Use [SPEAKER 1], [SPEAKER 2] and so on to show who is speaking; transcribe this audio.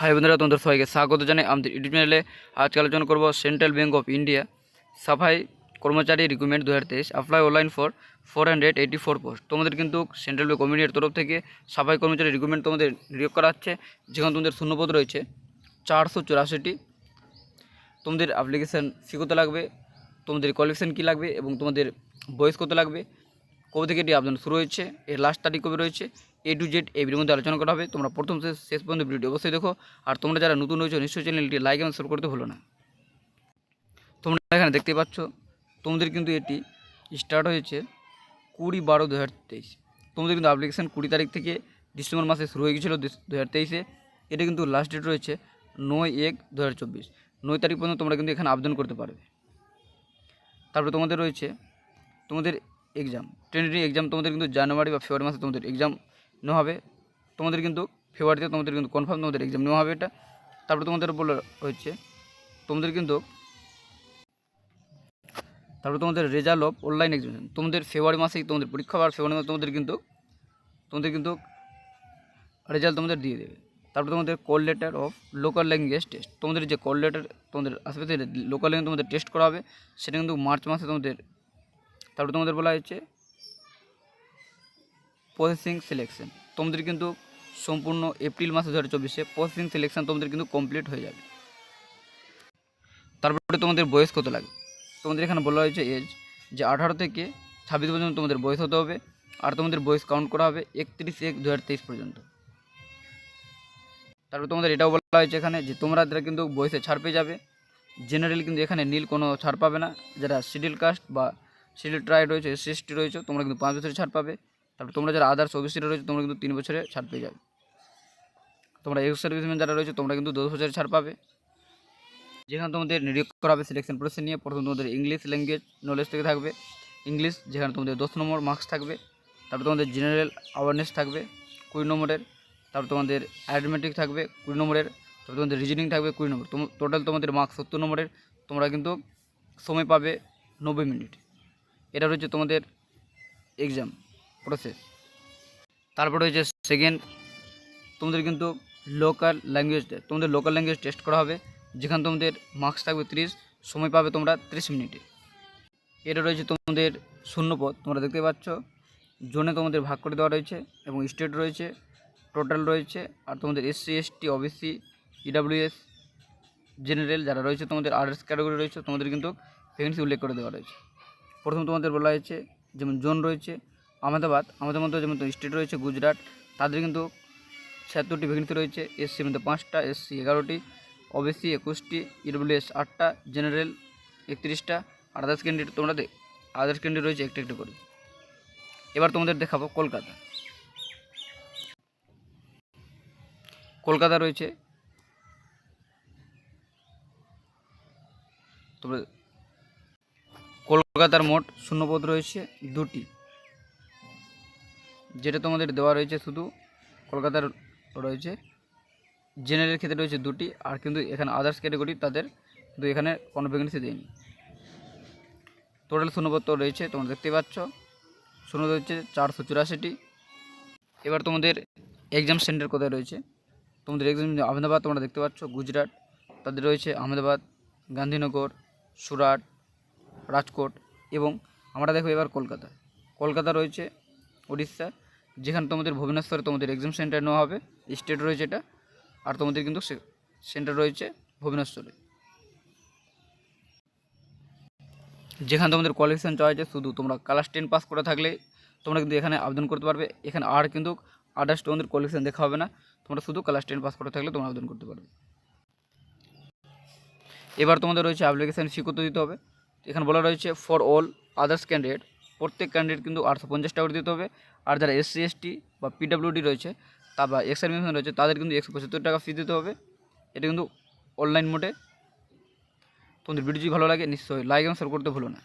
[SPEAKER 1] High বন্ধুরা, তোমাদের সবাইকে স্বাগত জানাই আমাদের ইউটিউব চ্যানেলে। আজকে আলোচনা করব সেন্ট্রাল ব্যাঙ্ক অফ ইন্ডিয়া সাফাই কর্মচারী রিক্রুটমেন্ট দু হাজার তেইশ apply online for four hundred eighty four post তোমাদের কিন্তু সেন্ট্রাল ব্যাঙ্ক অফ ইন্ডিয়ার তরফ থেকে সাফাই কর্মচারী রিক্রুটমেন্ট তোমাদের নিয়োগ করা হচ্ছে যেখানে তোমাদের শূন্যপদ রয়েছে চারশো চুরাশিটি। তোমাদের অ্যাপ্লিকেশান ফি কত লাগবে, তোমাদের কোয়ালিফিকেশান কী লাগবে, এবং তোমাদের বয়স কত লাগবে কবে থেকে এটি আবেদন শুরু হয়েছে, এর লাস্ট তারিখ কবে রয়েছে এ টু জেড এই ভিডিওর মধ্যে আলোচনা করা হবে। তোমরা প্রথম শেষ শেষ পর্যন্ত ভিডিওটি অবশ্যই দেখো। আর তোমরা যারা নতুন রয়েছে, নিশ্চয়ই চ্যানেলটি লাইক এবং শেয়ার করতে ভুলো না। তোমরা এখানে দেখতে পাচ্ছ, তোমাদের কিন্তু এটি স্টার্ট হয়েছে কুড়ি বারো দু হাজার তেইশ। তোমাদের কিন্তু অ্যাপ্লিকেশান কুড়ি তারিখ থেকে ডিসেম্বর মাসে শুরু হয়ে গেছিল দু হাজার তেইশে। এটা কিন্তু লাস্ট ডেট রয়েছে নয় এক দু হাজার চব্বিশ। নয় তারিখ পর্যন্ত তোমরা কিন্তু এখানে আবেদন করতে পারবে। তারপরে তোমাদের রয়েছে, তোমাদের এক্সাম ট্রেনিং এক্সাম তোমাদের কিন্তু জানুয়ারি বা ফেব্রুয়ারি মাসে তোমাদের এক্সাম নেওয়া হবে। তোমাদের কিন্তু ফেব্রুয়ারিতে তোমাদের কিন্তু কনফার্ম তোমাদের এক্সাম নেওয়া হবে এটা। তারপরে তোমাদের বলে হচ্ছে, তোমাদের কিন্তু তারপরে তোমাদের রেজাল্ট অফ অনলাইন এক্সামিনেশন তোমাদের ফেব্রুয়ারি মাসেই তোমাদের পরীক্ষা আর ফেব্রুয়ারি মাসে তোমাদের কিন্তু তোমাদের কিন্তু রেজাল্ট তোমাদের দিয়ে দেবে। তারপরে তোমাদের call letter of local language test তোমাদের যে কল লেটার তোমাদের আসবে লোকাল ল্যাঙ্গুয়েজ তোমাদের টেস্ট করা হবে। সেটা কিন্তু মার্চ মাসে তোমাদের তারপরে তোমাদের বলা হয়েছে প্রসেসিং সিলেকশন তোমাদের কিন্তু সম্পূর্ণ এপ্রিল মাসে দু হাজার চব্বিশে প্রসেসিং সিলেকশন তোমাদের কিন্তু কমপ্লিট হয়ে যাবে। তারপরে তোমাদের বয়স কত লাগে? তোমাদের এখানে বলা হয়েছে এজ যে আঠারো থেকে ছাব্বিশ পর্যন্ত তোমাদের বয়স হতে হবে, আর তোমাদের বয়স কাউন্ট করা হবে একত্রিশ এক দু পর্যন্ত। তারপর তোমাদের এটাও বলা হয়েছে এখানে যে তোমরা যারা কিন্তু বয়সে ছাড় পেয়ে যাবে জেনারেল কিন্তু এখানে নীল কোনো ছাড় পাবে না। যারা শিডিউল কাস্ট বা শিডিউল ট্রাই রয়েছে এসসি এসটি রয়েছে, তোমরা কিন্তু পাঁচ বছরের ছাড় পাবে। তারপর তোমরা যারা আদার্স ওবিসি রয়েছে, তোমরা কিন্তু তিন বছরের ছাড় পেয়ে যাবে। তোমরা এক্স সার্ভিসম্যান যারা রয়েছে, তোমরা কিন্তু দশ বছরের ছাড় পাবে। যেখানে তোমাদের নিয়োগ করা হবে সিলেকশন প্রসেস নিয়ে, প্রথম তোমাদের ইংলিশ ল্যাঙ্গুয়েজ নলেজ থেকে থাকবে। ইংলিশ যেখানে তোমাদের দশ নম্বর মার্কস থাকবে। তারপর তোমাদের জেনারেল অ্যাওয়ারনেস থাকবে, কুড়ি নম্বরের। তারপর তোমাদের অ্যাডমেটিক থাকবে, কুড়ি নম্বরের। তারপর তোমাদের রিজনিং থাকবে, কুড়ি নম্বর। টোটাল তোমাদের মার্কস সত্তর নম্বরের। তোমরা কিন্তু সময় পাবে নব্বই মিনিট। এটা রয়েছে তোমাদের এক্সাম প্রসেস তারপরে হচ্ছে সেকেন্ড তোমাদের কিন্তু লোকাল ল্যাঙ্গুয়েজ তোমাদের লোকাল ল্যাঙ্গুয়েজ টেস্ট করা হবে, যেখানে তোমাদের মার্কস থাকবে ত্রিশ, সময় পাবে তোমরা ত্রিশ মিনিটে। এটা রয়েছে তোমাদের শূন্যপদ, তোমরা দেখতে পাচ্ছ। জোনে তোমাদের ভাগ করে দেওয়া রয়েছে এবং স্টেট রয়েছে টোটাল রয়েছে, আর তোমাদের SC ST OBC EWS general যারা রয়েছে তোমাদের আর্টস ক্যাটাগরি রয়েছে, তোমাদের কিন্তু ভ্যাকেন্সি উল্লেখ করে দেওয়া রয়েছে। প্রথম তোমাদের বলা হয়েছে, যেমন জোন রয়েছে, আহমেদাবাদ আমাদের মধ্যে যেমন স্টেট রয়েছে, গুজরাট, তাদের কিন্তু ছিয়াত্তরটি ভ্যাকেন্সি রয়েছে এসসির মধ্যে পাঁচটা এসসি এগারোটি ওবিসি একুশটি ইডব্লিউএস আটটা জেনারেল একত্রিশটা আদার্স ক্যান্ডিডেট তোমরা আদার্স ক্যান্ডিডেট রয়েছে একটা একটা করে। এবার তোমাদের দেখাবো কলকাতা। কলকাতা রয়েছে তবে কলকাতার মোট শূন্যপদ রয়েছে দুটি। যেটা তোমাদের দেওয়া রয়েছে শুধু কলকাতার রয়েছে। জেনারেল ক্ষেত্রে রয়েছে দুটি, আর কিন্তু এখানে আদার্স ক্যাটাগরি তাদের কিন্তু এখানে কোনো ভ্যাকেন্সি দেয়নি। টোটাল শূন্যপত্র রয়েছে, তোমরা দেখতে পাচ্ছ। শূন্য রয়েছে চারশো চুরাশিটি। এবার তোমাদের এক্সাম সেন্টার কোথায় রয়েছে? তোমাদের এক্সাম আহমেদাবাদ তোমরা দেখতে পাচ্ছ, গুজরাট। তাদের রয়েছে আহমেদাবাদ, গান্ধীনগর, সুরাট রাজকোট এবং আমরা দেখো এবার কলকাতা। কলকাতা রয়েছে উড়িষ্যা যেখানে তোমাদের ভুবনেশ্বরে তোমাদের এক্সাম সেন্টার নেওয়া হবে স্টেট রয়েছে এটা, আর তোমাদের কিন্তু সেন্টার রয়েছে ভুবনেশ্বরে। যেখানে তোমাদের কোয়ালিফিকেশান চাওয়া হয়েছে শুধু তোমরা ক্লাস টেন পাস করে থাকলে তোমরা কিন্তু এখানে আবেদন করতে পারবে। এখানে আর কিন্তু আদার্স তোমাদের কোয়ালিফিকেশান দেখা হবে না, তোমরা শুধু ক্লাস টেন পাস করে থাকলে তোমরা আবেদন করতে পারবে। এবার তোমাদের রয়েছে অ্যাপ্লিকেশান ফি কত দিতে হবে। এখানে বলা রয়েছে ফর অল আদার্স ক্যান্ডিডেট প্রত্যেক ক্যান্ডিডেট কিন্তু আটশো পঞ্চাশ টাকা দিতে হবে। আর যারা এসসি এসটি বা পিডাব্লিউডি রয়েছে, তা বা এক্সামিনেশন রয়েছে, তাদের কিন্তু একশো পঁচাত্তর টাকা ফি দিতে হবে। এটা কিন্তু অনলাইন মোডে। তোমাদের ভিডিও যদি ভালো লাগে, নিশ্চয়ই লাইক এবং শেয়ার করতে ভুলো না।